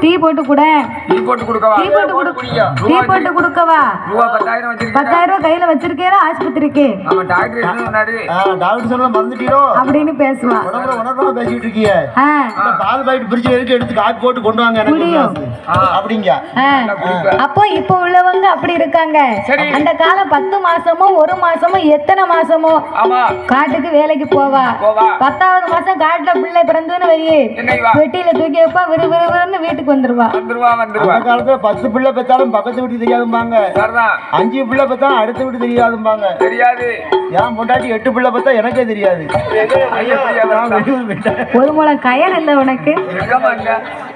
Tea போட்டு கூட. Tea போட்டு கொடுக்கவா? டீ போட்டு கொடு. டீ போட்டு கொடுக்கவா? ரூபா பத்தாயிரம் வச்சிருக்கேன் பத்தாயிரம் ரூபாய் கையில வச்சிருக்கேன் ஆஸ்பத்திரிக்கு. ஆமா டாக்டர் என்ன சொன்னாரு? ஆ, டாக்டர் சொன்னா மறந்துட்டீரோ? அப்படின்னு பேசுவா. உடம்புல உணர்வா பேசிட்டு இருக்கீங்க. ஆ, இந்த பால் பாக்கெட் பிரிச்சு எடுத்து எடுத்து காப்பி போட்டு கொண்டு வாங்க எனக்கு ஒரு முடியும். glass. அப்படிங்க. ஆ. நல்லா குடிப்பேன். அப்போ இப்போ உள்ளவங்க அப்படி இருக்காங்க. அந்த காலம் பத்து மாசமோ ஒரு மாசமோ எத்தனை மாசமோ? ஆமா. காட்டுக்கு வேலைக்கு போவா. போவா. பத்தாவது மாசம் காட்டுல பிள்ளை பிறந்துன்னு வை. வெட்டியில தூக்கி வைப்பா விறு விறு விறுன்னு வீட்டுக்கு வந்துருவா. வந்துருவா அந்த வந்துருவா காலத்துல பத்து பிள்ளை பெத்தாலும் பக்கத்து வீட்டு தெரியாதும்பாங்க. அஞ்சு பிள்ளை பெத்தாலும் அடுத்த வீட்டு தெரியாதும்பாங்க. தெரியாது. ஏன் பொண்டாட்டி எட்டு பிள்ளை பெத்தா எனக்கே தெரியாது. ஒரு முளம் கயர் இல்ல உனக்கு?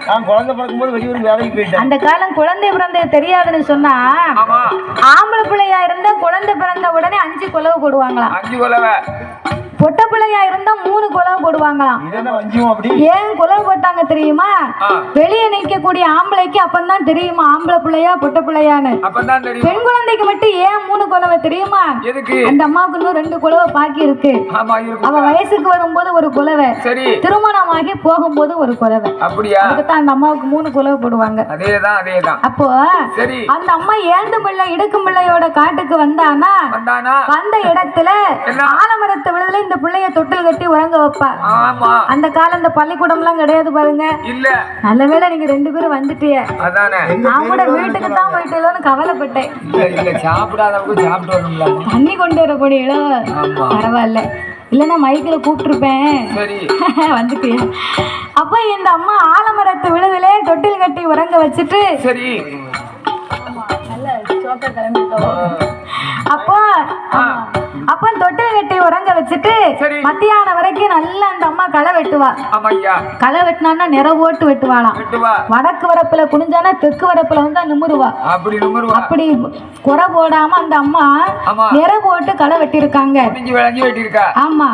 நான் குழந்தை பிறக்கும்போது வெளியூர் வேலைக்கு போயிட்டேன். அந்த காலம் குழந்தை பிறந்தது தெரியாதுன்னு சொன்னா ஆமா. ஆம்பளை பிள்ளையா இருந்தா குழந்தை பிறந்த உடனே அஞ்சு குலவு போடுவாங்களாம். அஞ்சு கொலவை. பொட்டை பிள்ளையா இருந்தா மூணு குலவு போடுவாங்களாம். ஏன் குலவு போட்டாங்க தெரியுமா. வெளியே நிக்கக்கூடிய ஆம்பளைக்கு அப்பந்தான் தெரியுமா? ஆம்பளை பிள்ளையா பொட்டை பிள்ளையான்னு. பெண் குழந்தைக்கு மட்டும் ஏன் மூணு குலவை தெரியுமா? அந்த அம்மாவுக்கு இன்னும் ரெண்டு குலவை பாக்கி இருக்கு. அவ வயசுக்கு வரும்போது ஒரு குலவை திருமணமாகி போகும்போது ஒரு குலவை அப்படியா? அதுக்குத்தான் அந்த அம்மாவுக்கு மூணு குலவை போடுவாங்க. அப்போ அந்த அம்மா ஏந்து பிள்ளை இடுக்கும் பிள்ளையோட காட்டுக்கு வந்தானா? வந்த இடத்துல? ஆலமரத்து விழுதுல இந்த பிள்ளைய தொட்டில் கட்டி உறங்க வைப்பா. ஆமா. அந்த காலம் இந்த பள்ளிக்கூடம் எல்லாம் கிடையாது பாருங்க. இல்ல. நல்ல வேளை நீங்க ரெண்டு பேரும் வந்துட்டீங்க அதானே. நான் கூட வீட்டுக்கு தான் போயிட்டேன்னு கவலைப்பட்டேன். தண்ணி கொண்டு ஆமா. பரவாயில்ல. இல்லைன்னா மைக்கில் கூப்பிட்டுருப்பேன். சரி. வந்துட்டியா. அப்ப இந்த அம்மா ஆலமரத்து விழுதுல தொட்டில் கட்டி உறங்க வச்சுட்டு சரி. நல்ல சோக்க கிளம்பிட்டோம் அப்போ அப்ப தொட்டில் கட்டி உறங்க வச்சுட்டு. மத்தியானம் வரைக்கும் நல்லா அந்த அம்மா களை வெட்டுவா. களை வெட்டினான்னா நிறவோட்டு வெட்டுவாளாம். விட்டுவா. வடக்கு வரப்புல குனிஞ்சானா தெற்கு வரப்புல வந்து நிமிருவா. அப்படி குறை போடாம அந்த அம்மா நிற போட்டு களை வெட்டியிருக்காங்க. ஆமா.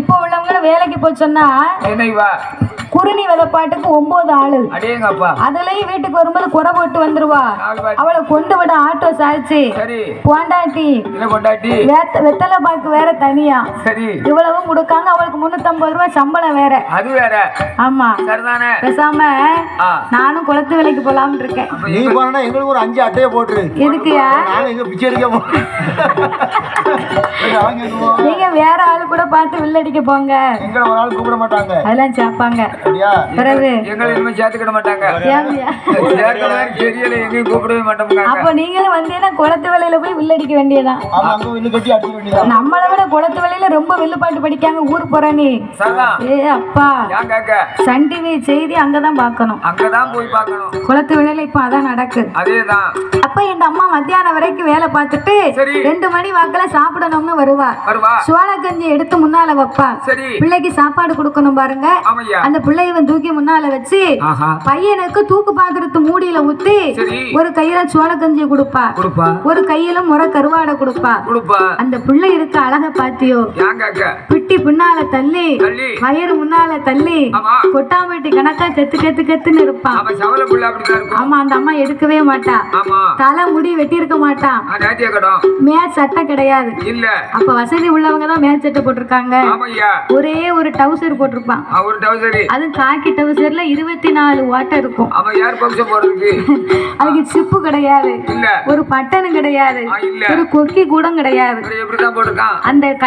இப்போ உள்ளவங்க வேலைக்கு போச்சோன்னா குருணி விதப்பாட்டுக்கு ஒன்பது ஆளு. அடேங்கப்பா. அதுலயும் வீட்டுக்கு வரும்போது குறை போட்டு வந்துருவா. அவளை கொண்டு விட ஆட்டோ சாய்ச்சி. சரி. போண்டாட்டி. என்ன கொண்டாட்டி வேத்த- வெத்தலை பாக்கு வேற தனியா. சரி. இவ்வளவும் கொடுக்காங்க அவளுக்கு முன்னூத்தம்பது ரூபாய் சம்பளம் வேற. அது வேற. ஆமா. சரிதானே? பேசாம நானும் குளத்து வேலைக்கு போலாம்னு இருக்கேன். நீ போனா எங்களுக்கு ஒரு அஞ்சு அட்டையை போட்டுரு. எதுக்குயா எங்க பிச்சை? நீங்க வேற ஆளு கூட பார்த்து வில்லடிக்க போங்க. எங்களை ஒரு ஆள் கூப்பிட மாட்டாங்க. அதெல்லாம் சேர்ப்பாங்க பிறகு? எங்களை இனிமே சேர்த்துக்கிட மாட்டாங்க. ஏன்யா? சேர்க்கலாம் தெரியல எங்கேயும் கூப்பிடவே மாட்டோம்ங்க அப்ப நீங்களும் வந்தீங்கன்னா குளத்து வேலையில போய் வில்லடிக்க வேண்டியதான் நம்மளை விட குளத்து வேலையில ரொம்ப வில்லுப்பாட்டு படிக்காம ஊர் போற நீ. சரிதான் ஏ அப்பா. ஏன் கேக்க சன் டிவி செய்தி அங்கதான் பார்க்கணும். அங்கதான் போய் பார்க்கணும். குளத்து வேலையில இப்ப அதான் நடக்கு. அதேதான். அப்ப இந்த அம்மா மத்தியானம் வரைக்கும் வேலை பார்த்துட்டு. ரெண்டு மணி வாக்குல சாப்பிடணும்னு வருவா. வருவா. சோள கஞ்சி எடுத்து முன்னால வைப்பா. பிள்ளைக்கு சாப்பாடு கொடுக்கணும் பாருங்க. அந்த பிள்ளைய இவன் தூக்கி முன்னால வச்சு பையனுக்கு தூக்கு பாத்திரத்து மூடியில ஊத்தி ஒரு கையில சோள கஞ்சி கொடுப்பா. ஒரு கையில முறை கருவாடை கொடுப்பா. அந்த பிள்ளை இருக்க அழக பாத்தியோ? பிட்டி பின்னால தள்ளி வயிறு முன்னால தள்ளி கொட்டாம்பட்டி கணக்கா கத்து கத்து கத்துன்னு இருப்பான் ஆமா அந்த அம்மா எடுக்கவே மாட்டா. தலை முடி வெட்டி இருக்க மாட்டான் மேல் சட்டை கிடையாது. அப்ப வசதி உள்ளவங்க தான் மேல் சட்டை போட்டிருக்காங்க. ஒரே ஒரு டவுசர் போட்டிருப்பான். டவுசரி அதுவும் காக்கி டவுசர்ல இருபத்தி நாலு ஓட்டை இருக்கும். அவன் யார் பங்கு போறதுக்கு அதுக்கு சிப்பு கிடையாது. இல்ல. ஒரு பட்டனும் கிடையாது. ஒரு கொக்கி கூட கிடையாது. அந்த க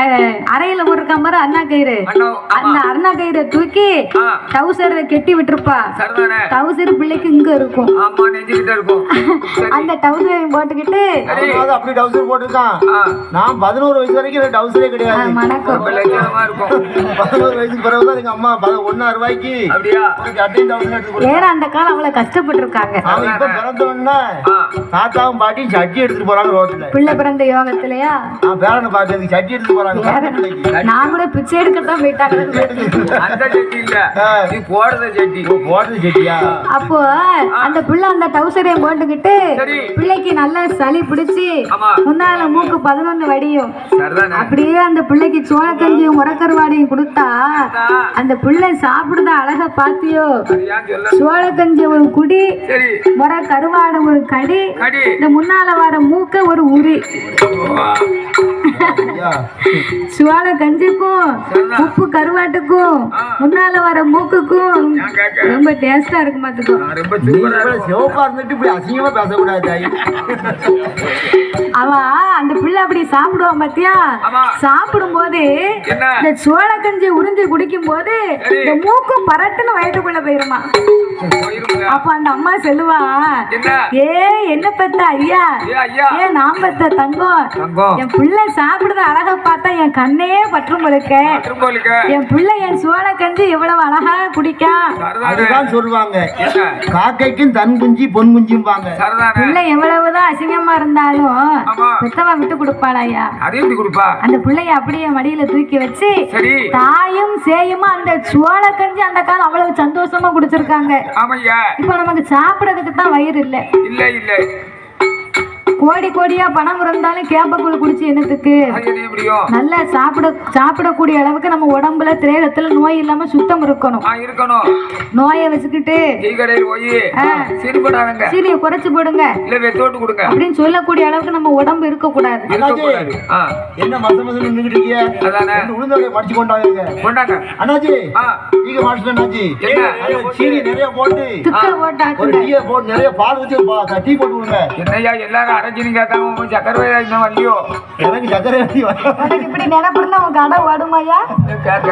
அறையில போட்டிருக்கான் பாரு அண்ணா கயிறு. அண்ணா அந்த அருணா கயிறை தூக்கி டவுசரை கெட்டி விட்டுருப்பா. டவுசர் பிள்ளைக்கு இங்க இருக்கும். அந்த டவுசரையும் போட்டுக்கிட்டு அப்படி டவுசர் போட்டிருக்கான். நான் பதினோரு வயசு வரைக்கும் டவுசரே கிடையாது. பதினோரு வயசுக்கு பிறகுதான் எங்க அம்மா பத- ஒண்ணா ரூபாய்க்கு அப்படியா? அந்த காலம் அவ்வளவு கஷ்டப்பட்டிருக்காங்க. அவன் இப்ப பிறந்த உடனே ஆ. தாத்தாவும் பாட்டியும் சட்டி எடுத்துட்டு போறாங்க ரோட்ல. பிள்ளை பிறந்த யோகத்திலயா? நான் பேரனை பாக்குறதுக்கு சட்டி எடுத்துட்டு போறாங்க. நான் கூட பிச்சை எடுக்கத்தான் போயிட்டாங்க அந்த செட்டி இல்ல. நீ போடுற செட்டி. ஓ, போடுறது சட்டியா? அப்போ அந்த பிள்ளை அந்த டவுசரையும் போட்டுக்கிட்டு சரி. பிள்ளைக்கு நல்லா சளி பிடிச்சி முன்னால மூக்கு பதினொன்னு வடியும். சரிதானே. அப்படியே அந்த பிள்ளைக்கு சோளக்கஞ்சியும் முறக்கருவாடையும் கொடுத்தா அந்த பிள்ளை சாப்பிடுதா சாப்பிடுற அழக பாத்தியோ? சொல்ல சோளக்கஞ்சி ஒரு குடி சரி. முறை கருவாடை ஒரு கடி கடி. இந்த முன்னால வர மூக்க ஒரு உரி. சோள கஞ்சிக்கும் உப்பு கருவாட்டுக்கும் முன்னால வர மூக்குக்கும் ரொம்ப டேஸ்டா இருக்கு பாத்துக்கோ. நான் ரொம்ப நீ சூப்பரா இவ்வளவு சிவப்பா இருந்துட்டு இப்படி அசிங்கமா பேசக்கூடாது தாய். அவ அந்த பிள்ளை அப்படி சாப்பிடுவான் பாத்தியா. சாப்பிடும் போது இந்த சோள கஞ்சி உறிஞ்சி குடிக்கும் போது. இந்த மூக்கு பரட்டுன்னு வயிற்றுக்குள்ள போயிருமா. அப்ப அந்த அம்மா சொல்லுவா ஏ என்ன பெத்த ஐயா? ஏ ஐயா? ஏ நான் பெத்த தங்கம் தங்கம். என் பிள்ளை சாப்பிடுற அழக பார்த்தா என் கண்ணே பற்றும் இருக்க என் பிள்ளை என் சோள கஞ்சி இவ்வளவு அழகா சரதானே. அதுதான் சொல்லுவாங்க. காக்கைக்கும் தன் குஞ்சு பொன் குஞ்சும்பாங்க. சரதானே. பிள்ளை எவ்வளவுதான் அசிங்கமா இருந்தாலும் பெத்தவா விட்டு கொடுப்பாளா ஐயா? அந்த பிள்ளைய அப்படியே மடியில தூக்கி வச்சு சரி. தாயும் சேயுமா அந்த சோள கஞ்சி அந்த காலம் அவ்வளவு சந்தோஷமா குடிச்சிருக்காங்க. ஆமையா இப்போ நமக்கு சாப்பிடறதுக்கு தான் வயிறு இல்லை. இல்ல இல்ல. கோடி கோடியா பணம் இருந்தாலும் கேப்பக்குள்ள குடிச்சு என்னத்துக்கு? நல்லா சாப்பிட சாப்பிடக்கூடிய அளவுக்கு நம்ம உடம்புல திரேகத்துல நோய் இல்லாம சுத்தம் இருக்கணும். நான் இருக்கணும். நோயை வச்சுக்கிட்டு சீனியை குறைச்சு போடுங்க. இல்ல வெத்தோட்டு கொடுங்க. அப்படின்னு சொல்லக்கூடிய அளவுக்கு நம்ம உடம்பு இருக்கக்கூடாது. இருக்கக்கூடாது. ஆ. என்ன மச மசம் மடிச்சு கொண்டாங்க. கொண்டாங்க நீங்க சீனி நிறைய போட்டு. போட்டு நிறைய பால் டீ போட்டு விடுங்க. என்னய்யா எல்லாரும் அரைஞ்சினு கேட்காம சக்கரை வயதா இன்னும் வரலையோ எனக்கு சக்கரை இப்படி நினைப்பிருந்தா உங்க கடை ஓடுமாயா கேட்க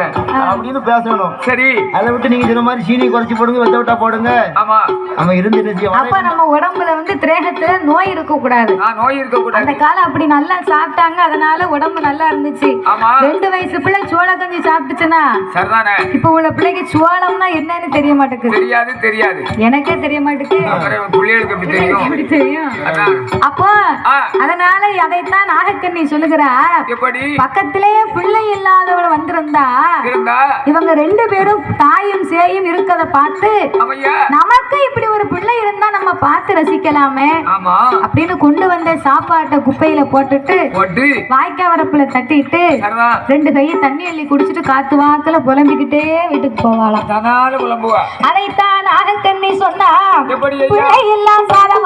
அப்படின்னு பேசணும். சரி. அதை விட்டு நீங்க சொன்ன மாதிரி சீனி குறைச்சு போடுங்க வெத்த விட்டா போடுங்க. ஆமா. அவன் இருந்துட்டு அப்ப நம்ம உடம்புல வந்து திரேகத்துல நோய் இருக்க கூடாது நான் நோய் இருக்க அந்த கூடாது காலம் அப்படி நல்லா சாப்பிட்டாங்க அதனால உடம்பு நல்லா இருந்துச்சு. ஆமா. ரெண்டு வயசு பிள்ளை சோள கஞ்சி சாப்பிட்டுச்சுன்னா சரிதானே. இப்ப உள்ள பிள்ளைக்கு சோளம்னா என்னன்னு தெரிய மாட்டேங்குது. தெரியாது தெரியாது. எனக்கே தெரிய மாட்டேங்குது. உன் அப்போ. அதனால அதைத்தான் நாகக்கண்ணி சொல்லுகிறா. எப்படி? பக்கத்திலேயே பிள்ளை இல்லாதவள் வந்திருந்தா இவங்க ரெண்டு பேரும் தாயும் சேயும் இருக்கத பார்த்து நமக்கு இப்படி ஒரு பிள்ளை இருந்தா நம்ம பார்த்து ரசிக்கலாமே அப்படின்னு கொண்டு வந்த சாப்பாட்டை குப்பையில போட்டுட்டு போட்டு. வாய்க்கா வரப்புல தட்டிட்டு ரெண்டு கையை தண்ணி அள்ளி குடிச்சிட்டு காத்து வாக்குல புலம்பிக்கிட்டே வீட்டுக்கு போவாளாம். அதைத்தான் நாகக்கண்ணி சொன்னா பிள்ளை சாதமாடு